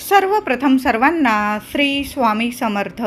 सर्वप्रथम सर्वांना श्री स्वामी समर्थ.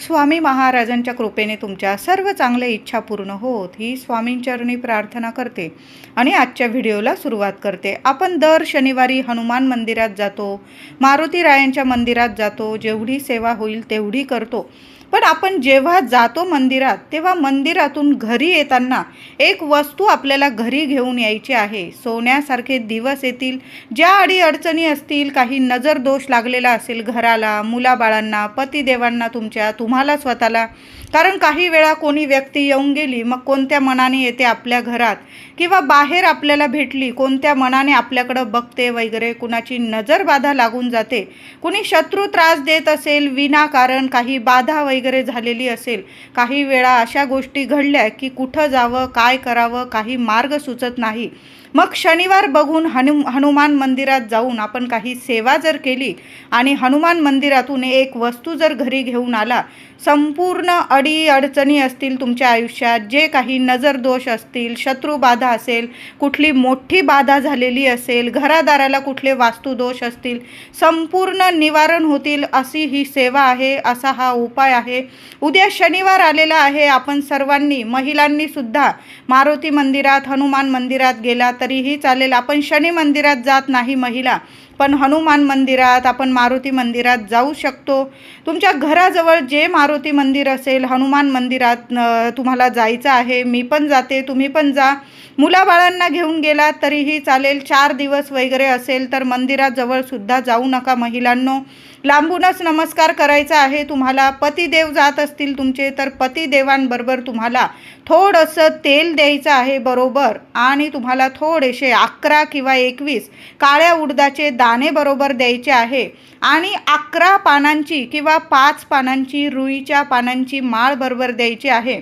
स्वामी महाराजांच्या कृपेने तुमच्या सर्व चांगल्या इच्छा पूर्ण होत ही स्वामींचरणी प्रार्थना करते आणि आजच्या व्हिडिओला सुरुवात करते. आपण दर शनिवारी हनुमान मंदिरात जातो मारुती रायांच्या मंदिरात जातो जेवढी सेवा होईल तेवढी करतो. पण आपण जेव्हा जातो मंदिरात तेव्हा मंदिरातून घरी येताना एक वस्तू आपल्याला घरी घेऊन यायची आहे. सोन्यासारखे दिवस येतील ज्या अडी अडचणी असतील काही नजर दोष लागलेला असेल घराला मुलाबाळांना पतिदेवांना तुमच्या तुम्हाला स्वतःला कारण काही वेळा कोणी व्यक्ती येऊन गेली मग कोणत्या मनाने येते आपल्या घरात? किंवा बाहेर आपल्याला भेटली कोणत्या मनाने आपल्याकडं बघते वगैरे कुणाची नजर बाधा लागून जाते? कुणी शत्रू त्रास देत असेल विनाकारण काही बाधा वगैरे झालेली असेल काही वेळा अशा गोष्टी घडल्या की कुठं जावं काय करावं काही मार्ग सुचत नाही. मग शनिवार बघून हनु हनुमान मंदिरात जाऊन आपण काही सेवा जर केली आणि हनुमान मंदिरातून एक वस्तू जर घरी घेऊन आला संपूर्ण अडी अडचणी असतील तुमच्या आयुष्यात जे काही नजर दोष असतील शत्रुबाधा असेल कुठली मोठी बाधा झालेली असेल घरादाराला कुठले वास्तुदोष असतील संपूर्ण निवारण होतील अशी ही सेवा आहे असा हा उपाय आहे. उद्या शनिवार आलेला आहे आपण सर्वांनी महिलांनी सुद्धा मारुती मंदिरात हनुमान मंदिरात गेला तरीही चालेल. आपण शनी मंदिरात जात नाही महिला. पण हनुमान मंदिरात आपण मारुती मंदिरात जाऊ शकतो. तुमच्या घराजवळ जे मारुती मंदिर असेल हनुमान मंदिरात तुम्हाला जायचं आहे मी पण जाते तुम्ही पण जा. मुलाबाळांना घेऊन गेला तरीही चालेल चार दिवस वगैरे असेल तर मंदिराजवळसुद्धा जाऊ नका महिलांनो. लांबूनच नमस्कार करायचा आहे तुम्हाला पतिदेव जात असतील तुमचे तर पतिदेवांबरोबर तुम्हाला थोडंसं तेल द्यायचं आहे बरोबर आणि तुम्हाला थोडेसे अकरा किंवा एकवीस काळ्या उडदाचे दाणे बरोबर द्यायचे आहे. आणि अकरा पानांची किंवा पाच पानांची रुईच्या पानांची माळ बरोबर द्यायची आहे.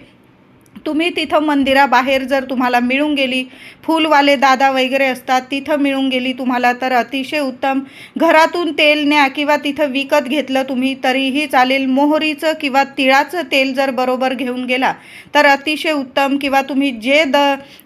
तुम्ही तिथं मंदिराबाहेर जर तुम्हाला मिळून गेली फुलवाले दादा वगैरे असतात तिथं मिळून गेली तुम्हाला तर अतिशय उत्तम. घरातून तेल न्या किंवा तिथं विकत घेतलं तुम्ही तरीही चालेल. मोहरीचं किंवा तिळाचं तेल जर बरोबर घेऊन गेला तर अतिशय उत्तम. किंवा तुम्ही जे द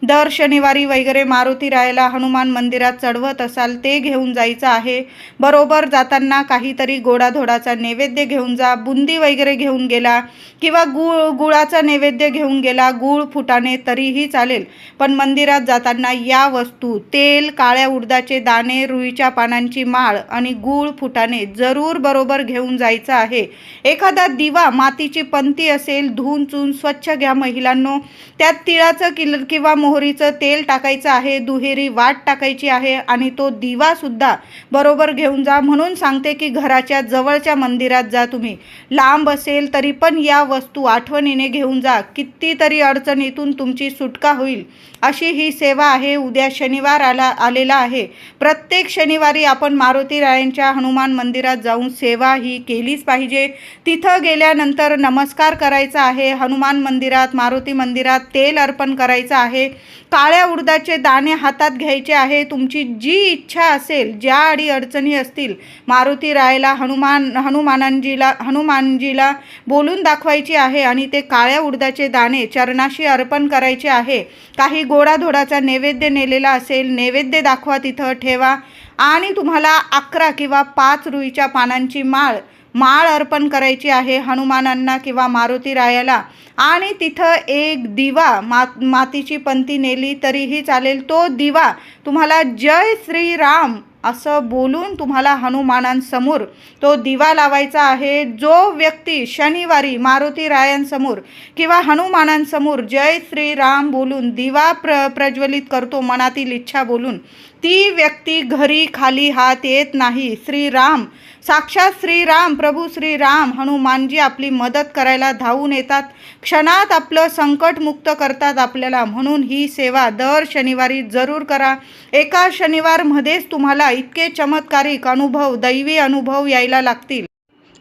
दर शनिवारी वगैरे मारुती रायला हनुमान मंदिरात चढवत असाल ते घेऊन जायचं आहे. बरोबर जाताना काहीतरी गोडाधोडाचा नैवेद्य घेऊन जा बुंदी वगैरे घेऊन गेला किंवा गुळ गुळाचा नैवेद्य घेऊन गेला गूळ फुटाणे तरीही चालेल. पण मंदिरात जाताना या वस्तू तेल काळ्या उडदाचे दाणे रुईच्या पानांची माळ आणि गूळ फुटाणे जरूर बरोबर घेऊन जायचं आहे. एखादा दिवा मातीची पंती असेल धुवून चून स्वच्छ घ्या महिलांनो. त्यात तिळाचं किल किंवा मोहरीचं तेल टाकायचं आहे दुहेरी वाट टाकायची आहे आणि तो दिवा सुद्धा बरोबर घेऊन जा. म्हणून सांगते की घराच्या जवळच्या मंदिरात जा तुम्ही. लांब असेल तरी पण या वस्तू आठवणीने घेऊन जा. कितीतरी अडचणीतून तुमची सुटका होईल. अशी ही सेवा आहे. उद्या शनिवार आला आलेला आहे. प्रत्येक शनिवारी आपण मारुती रायांच्या हनुमान मंदिरात जाऊन सेवा ही केलीच पाहिजे. तिथं गेल्यानंतर नमस्कार करायचा आहे. हनुमान मंदिरात मारुती मंदिरात तेल अर्पण करायचं आहे. काळ्या उडदाचे दाणे हातात घ्यायचे आहे. तुमची जी इच्छा असेल ज्या अडी अडचणी असतील मारुती रायला हनुमान हनुमानांजीला हनुमानजीला बोलून दाखवायची आहे आणि ते काळ्या उडदाचे दाणे चरणाशी अर्पण करायचे आहे. काही गोडाधोडाचा नैवेद्य नेलेला असेल नैवेद्य दाखवा तिथं ठेवा. आणि तुम्हाला अकरा किंवा पाच रुईच्या पानांची माळ माळ अर्पण करायची आहे हनुमानांना किंवा मारुती रायाला. आणि तिथं एक दिवा मा मातीची पंती नेली तरीही चालेल. तो दिवा तुम्हाला जय श्रीराम असं बोलून तुम्हाला हनुमानांसमोर तो दिवा लावायचा आहे. जो व्यक्ती शनिवारी मारुती रायांसमोर किंवा हनुमानांसमोर जय श्रीराम बोलून दिवा प्र प्रज्वलित करतो मनातील इच्छा बोलून ती व्यक्ती घरी खाली हात येत नाही. श्रीराम साक्षात श्रीराम प्रभू श्रीराम हनुमानजी आपली मदत करायला धावून येतात. क्षणात आपलं संकट मुक्त करतात आपल्याला. म्हणून ही सेवा दर शनिवारी जरूर करा. एका शनिवारमध्येच तुम्हाला इतके चमत्कारिक अनुभव दैवी अनुभव यायला लागतील.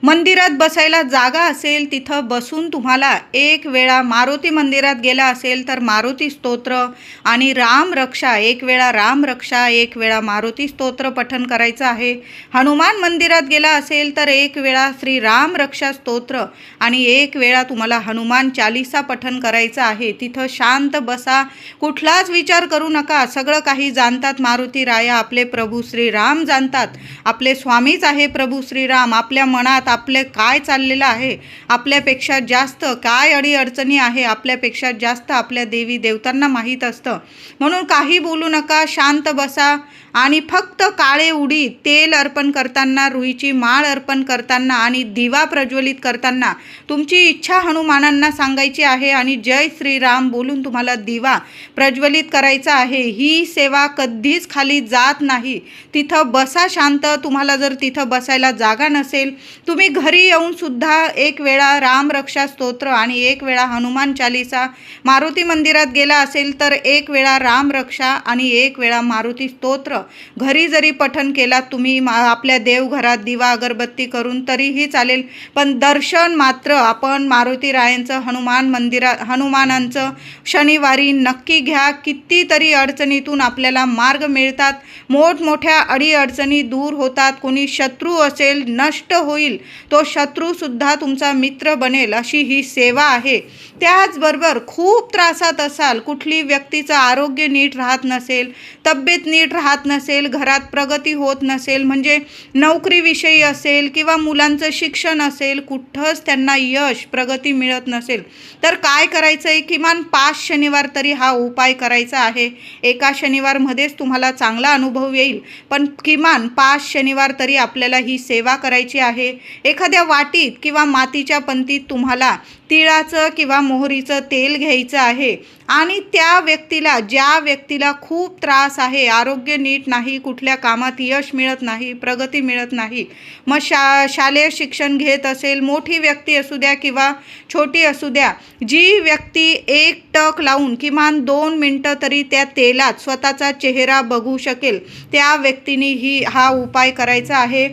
मंदिरात बसायला जागा असेल तिथं बसून तुम्हाला एक वेळा मारुती मंदिरात गेला असेल तर मारुती स्तोत्र आणि राम रक्षा एक वेळा राम रक्षा एक वेळा मारुती स्तोत्र पठन करायचं आहे. हनुमान मंदिरात गेला असेल तर एक वेळा श्री राम रक्षा स्तोत्र आणि एक वेळा तुम्हाला हनुमान चालिसा पठन करायचं आहे. तिथं शांत बसा कुठलाच विचार करू नका. सगळं काही जाणतात मारुती राया आपले प्रभू श्रीराम जाणतात. आपले स्वामीच आहे प्रभू श्रीराम आपल्या मनात आपले काय चाललेलं आहे? आपल्यापेक्षा जास्त काय अडीअडचणी आहे? आपल्यापेक्षा जास्त आपल्या देवी देवतांना माहीत असतं. म्हणून काही बोलू नका शांत बसा. आणि फक्त काळे उडी तेल अर्पण करताना रुईची माळ अर्पण करताना आणि दिवा प्रज्वलित करताना तुमची इच्छा हनुमानांना सांगायची आहे आणि जय श्रीराम बोलून तुम्हाला दिवा प्रज्वलित करायचा आहे. ही सेवा कधीच खाली जात नाही. तिथं बसा शांत. तुम्हाला जर तिथं बसायला जागा नसेल तुम्ही घरी येऊन सुद्धा एक वेळा राम रक्षा स्तोत्र आणि एक वेळा हनुमान चालिसा मारुती मंदिरात गेला असेल तर एक वेळा राम रक्षा आणि एक वेळा मारुती स्तोत्र. घरी जरी पठन केलात तुम्ही मा आपल्या देवघरात दिवा अगरबत्ती करून तरीही चालेल. पण दर्शन मात्र आपण मारुती रायांचं हनुमान मंदिरा हनुमानांचं शनिवारी नक्की घ्या. कितीतरी अडचणीतून आपल्याला मार्ग मिळतात. मोठमोठ्या अडीअडचणी दूर होतात. कोणी शत्रू असेल नष्ट होईल. तो शत्रूसुद्धा तुमचा मित्र बनेल अशी ही सेवा आहे. त्याचबरोबर खूप त्रासात असाल कुठली व्यक्तीचं आरोग्य नीट राहत नसेल तब्येत नीट राहत नसेल घरात प्रगती होत नसेल म्हणजे नोकरीविषयी असेल किंवा मुलांचं शिक्षण असेल कुठंच त्यांना यश प्रगती मिळत नसेल. तर काय करायचं आहे किमान पाच शनिवार तरी हा उपाय करायचा आहे. एका शनिवारमध्येच तुम्हाला चांगला अनुभव येईल. पण किमान पाच शनिवार तरी आपल्याला ही सेवा करायची आहे. एखाद्या वाटीत किंवा मातीच्या पंतीत तुम्हाला तिळाचं किंवा मोहरीचं तेल घ्यायचं आहे. आणि त्या व्यक्तीला ज्या व्यक्तीला खूप त्रास आहे आरोग्य नीट नाही कुठल्या कामात यश मिळत नाही प्रगती मिळत नाही मग शा शालेय शिक्षण घेत असेल मोठी व्यक्ती असू द्या किंवा छोटी असू द्या जी व्यक्ती एक टक लावून किमान दोन मिनटं तरी त्या तेलात स्वतःचा चेहरा बघू शकेल त्या व्यक्तीने ही हा उपाय करायचा आहे.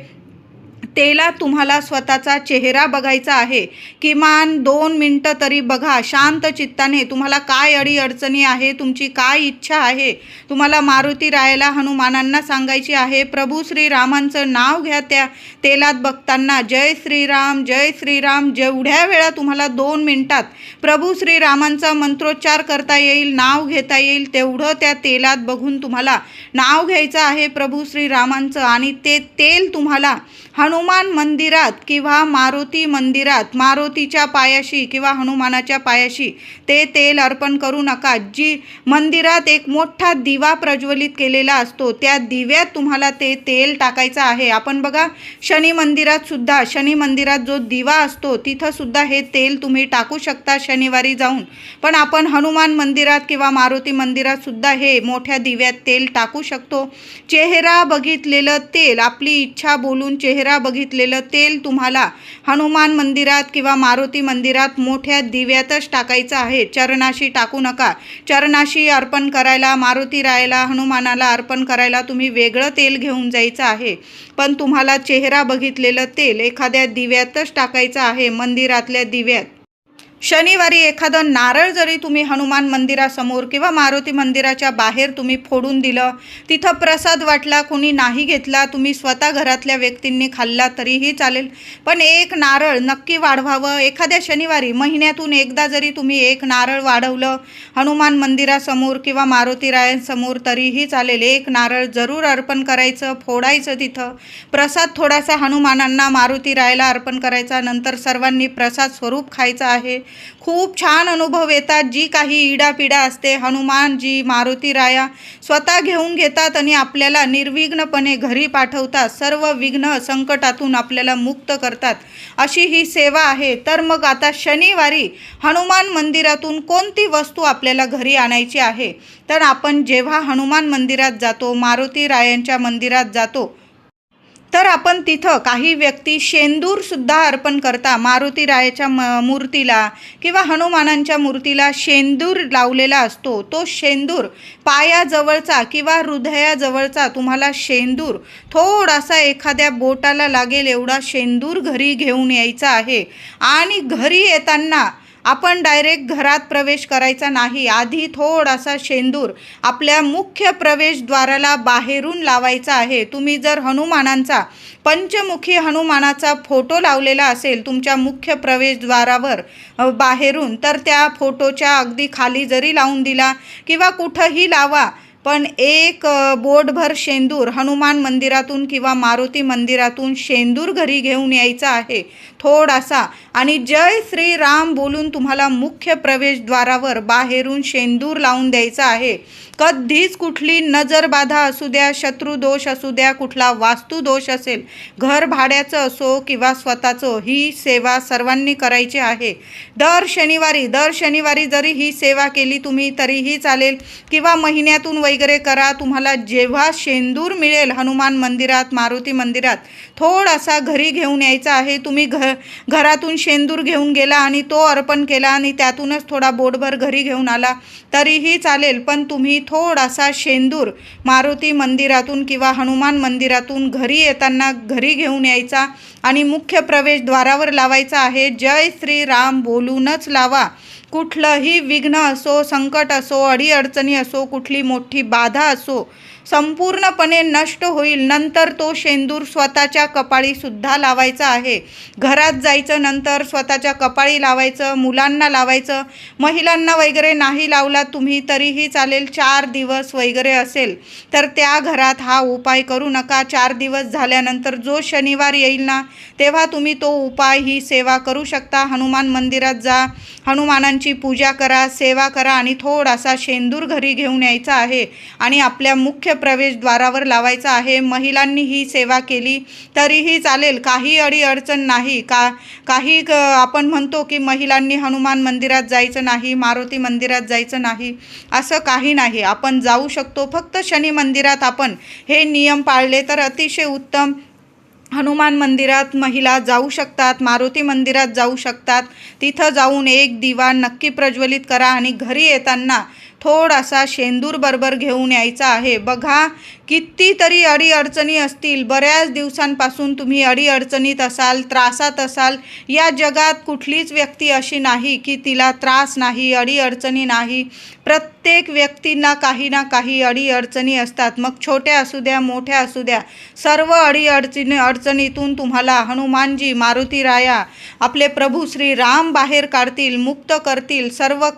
तेला तुम्हाला स्वतःचा चेहरा बघायचा आहे. किमान दोन मिनटं तरी बघा. शांत चित्ताने तुम्हाला काय अडीअडचणी आहे तुमची काय इच्छा आहे तुम्हाला मारुती रायाला हनुमानांना सांगायची आहे. प्रभू श्रीरामांचं नाव घ्या त्या तेलात बघताना. जय श्रीराम जय श्रीराम. जेवढ्या वेळा तुम्हाला दोन मिनटात प्रभू श्रीरामांचा मंत्रोच्चार करता येईल नाव घेता येईल तेवढं त्या तेलात बघून तुम्हाला नाव घ्यायचं आहे प्रभू श्रीरामांचं. आणि ते तेल तुम्हाला हनुमान हनुमान मंदिरात किंवा मारुती मंदिरात मारुतीच्या पायाशी किंवा हनुमानाच्या पायाशी ते तेल अर्पण करू नका. जी मंदिरात एक मोठा दिवा प्रज्वलित केलेला असतो त्या दिव्यात तुम्हाला ते तेल टाकायचं आहे. आपण बघा शनी मंदिरात सुद्धा शनी मंदिरात जो दिवा असतो तिथं सुद्धा हे तेल तुम्ही टाकू शकता शनिवारी जाऊन. पण आपण हनुमान मंदिरात किंवा मारुती मंदिरात सुद्धा हे मोठ्या दिव्यात तेल टाकू शकतो. चेहरा बघितलेलं तेल आपली इच्छा बोलून चेहरा बघितलेलं तेल तुम्हाला हनुमान मंदिरात किंवा मारुती मंदिरात मोठ्या दिव्यातच टाकायचं आहे. चरणाशी टाकू नका. चरणाशी अर्पण करायला मारुती रायला हनुमानाला अर्पण करायला तुम्ही वेगळं तेल घेऊन जायचं आहे. पण तुम्हाला चेहरा बघितलेलं तेल एखाद्या दिव्यातच टाकायचं आहे मंदिरातल्या दिव्यात. शनिवारी एखादं नारळ जरी तुम्ही हनुमान मंदिरासमोर किंवा मारुती मंदिराच्या बाहेर तुम्ही फोडून दिलं तिथं प्रसाद वाटला कुणी नाही घेतला तुम्ही स्वतः घरातल्या व्यक्तींनी खाल्ला तरीही चालेल. पण एक नारळ नक्की वाढवावं. एखाद्या शनिवारी महिन्यातून एकदा जरी तुम्ही एक नारळ वाढवलं हनुमान मंदिरासमोर किंवा मारुती रायांसमोर तरीही चालेल. एक नारळ जरूर अर्पण करायचं फोडायचं तिथं. प्रसाद थोडासा हनुमानांना मारुती रायला अर्पण करायचा नंतर सर्वांनी प्रसाद स्वरूप खायचं आहे. खूप छान अनुभव येतात. जी काही इडापिडा असते हनुमानजी मारुती राया स्वतः घेऊन घेतात आणि आपल्याला निर्विघ्नपणे घरी पाठवतात. सर्व विघ्न संकटातून आपल्याला मुक्त करतात. अशी ही सेवा आहे. तर मग आता शनिवारी हनुमान मंदिरातून कोणती वस्तू आपल्याला घरी आणायची आहे? तर आपण जेव्हा हनुमान मंदिरात जातो मारुती रायांच्या मंदिरात जातो तर आपण तिथं काही व्यक्ती शेंदूरसुद्धा अर्पण करता मारुती रायाच्या म मूर्तीला किंवा हनुमानांच्या मूर्तीला शेंदूर लावलेला असतो. तो शेंदूर पायाजवळचा किंवा हृदयाजवळचा तुम्हाला शेंदूर थोडासा एखाद्या बोटाला लागेल एवढा शेंदूर घरी घेऊन यायचा आहे. आणि घरी येताना आपण डायरेक्ट घरात प्रवेश करायचा नाही. आधी थोडासा शेंदूर आपल्या मुख्य प्रवेशद्वाराला बाहेरून लावायचा आहे. तुम्ही जर हनुमानांचा पंचमुखी हनुमानाचा फोटो लावलेला असेल तुमच्या मुख्य प्रवेशद्वारावर बाहेरून तर त्या फोटोच्या अगदी खाली जरी लावून दिला किंवा कुठंही लावा पण एक बोटभर शेंदूर हनुमान मंदिरातून किंवा मारुती मंदिरातून शेंदूर घरी घेऊन यायचा आहे. थोडासा. आणि जय श्रीराम बोलून तुम्हाला मुख्य प्रवेशद्वारावर बाहेरून शेंदूर लावून द्यायचा आहे. कधीच कुठली नजरबाधा असू द्या शत्रुदोष असू द्या कुठला वास्तुदोष असेल घर भाड्याचं असो किंवा स्वतःचं ही सेवा सर्वांनी करायची आहे. दर शनिवारी दर शनिवारी जरी ही सेवा केली तुम्ही तरीही चालेल. किंवा महिन्यातून वगैरे करा तुम्हाला जेव्हा शेंदूर मिळेल हनुमान मंदिरात मारुती मंदिरात थोडासा घरी घेऊन यायचा आहे. तुम्ही घ घरातून शेंदूर घेऊन गेला आणि तो अर्पण केला आणि त्यातूनच थोडा बोटभर घरी घेऊन आला. तरीही चालेल पण तुम्ही थोडासा शेंदूर मारुती मंदिरातून किंवा हनुमान मंदिरातून घरी येताना घरी घेऊन यायचा आणि मुख्य प्रवेशद्वारावर लावायचा आहे. जय श्रीराम बोलूनच लावा. कुठलंही विघ्न असो संकट असो अडीअडचणी असो कुठली मोठी बाधा असो संपूर्णपणे नष्ट होईल. नंतर तो शेंदूर स्वतःच्या कपाळी सुद्धा लावायचा आहे. घरात जायचं नंतर स्वतःच्या कपाळी लावायचं मुलांना लावायचं महिलांना वगैरे नाही लावला तुम्ही तरीही चालेल चार दिवस वगैरे असेल. तर त्या घरात हा उपाय करू नका. चार दिवस झाल्यानंतर जो शनिवार येईल ना तेव्हा तुम्ही तो उपाय ही सेवा करू शकता. हनुमान मंदिरात जा हनुमानांची पूजा करा सेवा करा आणि थोडासा शेंदूर घरी घेऊन यायचा आहे. आणि आपल्या मुख्य प्रवेशद्वारावर लावायचा आहे. महिलांनी ही सेवा केली तरीही चालेल. काही अडीअडचण नाही. का काही आपण म्हणतो की महिलांनी हनुमान मंदिरात जायचं नाही मारुती मंदिरात जायचं नाही असं काही नाही. आपण जाऊ शकतो. फक्त शनी मंदिरात आपण हे नियम पाळले तर अतिशय उत्तम. हनुमान मंदिरात महिला जाऊ शकतात मारुती मंदिरात जाऊ शकतात. तिथं जाऊन एक दिवा नक्की प्रज्वलित करा आणि घरी येताना थोडासा शेंदूर बरोबर घेऊन यायचा आहे. बघा कितीतरी अडीअडचणी असतील बऱ्याच दिवसांपासून तुम्ही अडीअडचणीत असाल त्रासात असाल या जगात कुठलीच व्यक्ती अशी नाही की तिला त्रास नाही अडीअडचणी नाही. प्रत्येक व्यक्तींना काही ना काही अडीअडचणी असतात. मग छोट्या असू द्या मोठ्या असू द्या सर्व अडीअडचणी अडचणीतून तुम्हाला हनुमानजी मारुती राया आपले प्रभू श्री राम बाहेर काढतील मुक्त करतील सर्व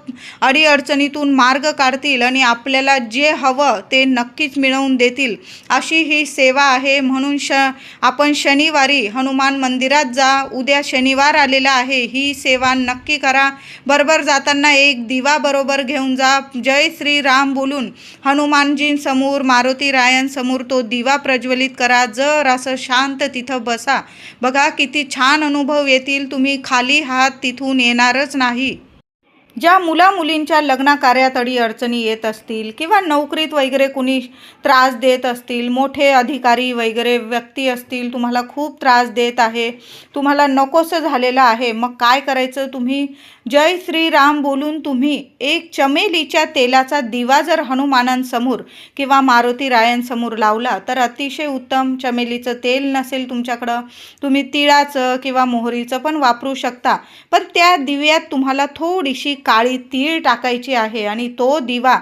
अडीअडचणीतून मार्ग काढतील आणि आपल्याला जे हवं ते नक्कीच मिळवून देतील. अशी ही सेवा आहे. म्हणून श आपण शनिवारी हनुमान मंदिरात जा. उद्या शनिवार आलेला आहे. ही सेवा नक्की करा. बरोबर जाताना एक दिवा बरोबर घेऊन जा. जय श्री राम बोलून हनुमानजींसमोर मारुती रायांसमोर तो दिवा प्रज्वलित करा. जर असं शांत तिथं बसा. बघा किती छान अनुभव येतील. तुम्ही खाली हात तिथून येणारच नाही. ज्या मुला मुलींच्या लग्न अडी अडचणी येत असतील किंवा नोकरीत वगैरे कुणी त्रास देत असतील मोठे अधिकारी वगैरे व्यक्ती असतील तुम्हाला खूप त्रास देत आहे तुम्हाला नकोसं झालेलं आहे मग काय करायचं तुम्ही? जय श्रीराम बोलून तुम्ही एक चमेलीच्या तेलाचा दिवा जर हनुमानांसमोर किंवा मारुती रायांसमोर लावला तर अतिशय उत्तम चमेलीचं तेल नसेल तुमच्याकडं. तुम्ही तिळाचं किंवा मोहरीचं पण वापरू शकता. पण त्या दिव्यात तुम्हाला थोडीशी काळी तीळ टाकायची आहे आणि तो दिवा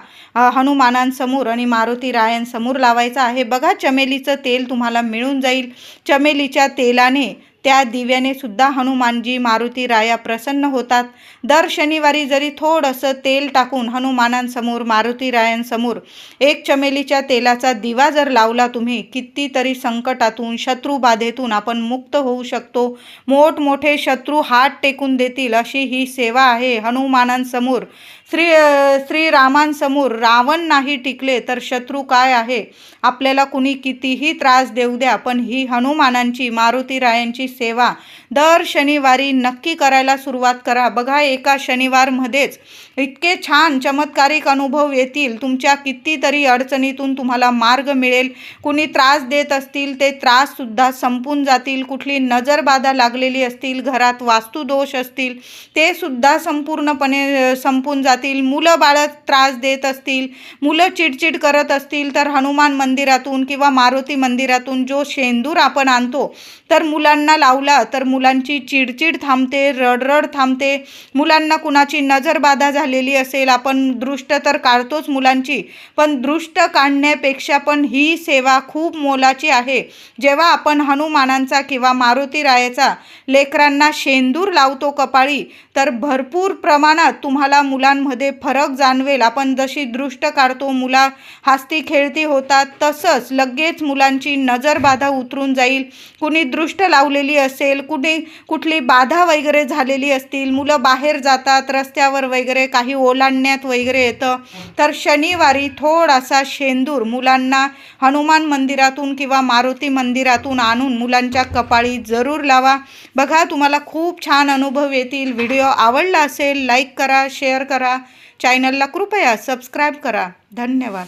हनुमानांसमोर आणि मारुती रायांसमोर लावायचा आहे. बघा चमेलीचं तेल तुम्हाला मिळून जाईल. चमेलीच्या तेलाने त्या दिव्याने सुद्धा हनुमानजी मारुती राया प्रसन्न होतात. दर शनिवारी जरी थोडंसं तेल टाकून हनुमानांसमोर मारुती रायांसमोर एक चमेलीच्या तेलाचा दिवा जर लावला तुम्ही कितीतरी संकटातून शत्रुबाधेतून आपण मुक्त होऊ शकतो. मोठमोठे शत्रू हात टेकून देतील अशी ही सेवा आहे हनुमानांसमोर. श्री श्रीरामांसमोर रावण नाही टिकले तर शत्रू काय आहे? आपल्याला कुणी कितीही त्रास देऊ द्या पण ही हनुमानांची मारुती रायांची सेवा दर शनिवारी नक्की करायला सुरुवात करा. बघा एका शनिवारमध्येच इतके छान चमत्कारिक अनुभव येतील. तुमच्या कितीतरी अडचणीतून तुम्हाला मार्ग मिळेल. कुणी त्रास देत असतील ते त्राससुद्धा संपून जातील. कुठली नजरबाधा लागलेली असतील घरात वास्तुदोष असतील ते सुद्धा संपूर्णपणे संपून जातील. मुलं बाळं त्रास देत असतील मुलं चिडचिड करत असतील तर हनुमान मंदिरातून किंवा मारुती मंदिरातून जो शेंदूर आपण आणतो तर मुलांना लावला तर मुलांची चिडचिड थांबते रडरड थांबते. मुलांना कुणाची नजरबाधा झालेली असेल आपण दृष्ट तर काढतोच मुलांची पण दृष्ट काढण्यापेक्षा पण ही सेवा खूप मोलाची आहे. जेव्हा आपण हनुमानांचा किंवा मारुती रायाचा लेकरांना शेंदूर लावतो कपाळी तर भरपूर प्रमाणात तुम्हाला मुलांमध्ये फरक जाणवेल. आपण जशी दृष्ट काढतो मुला हसती खेळती होतात तसंच लगेच मुलांची नजरबाधा उतरून जाईल. कुणी दृष्ट लावलेली असेल कुणी कुठली बाधा वगैरे झालेली असतील मुलं बाहेर जातात रस्त्यावर वगैरे काही ओलांडण्यात वगैरे येतं. तर शनिवारी थोडासा शेंदूर मुलांना हनुमान मंदिरातून किंवा मारुती मंदिरातून आणून मुलांच्या कपाळी जरूर लावा. बघा तुम्हाला खूप छान अनुभव येतील. व्हिडिओ आवडला असेल लाईक करा शेअर करा. चॅनलला कृपया सबस्क्राईब करा. धन्यवाद.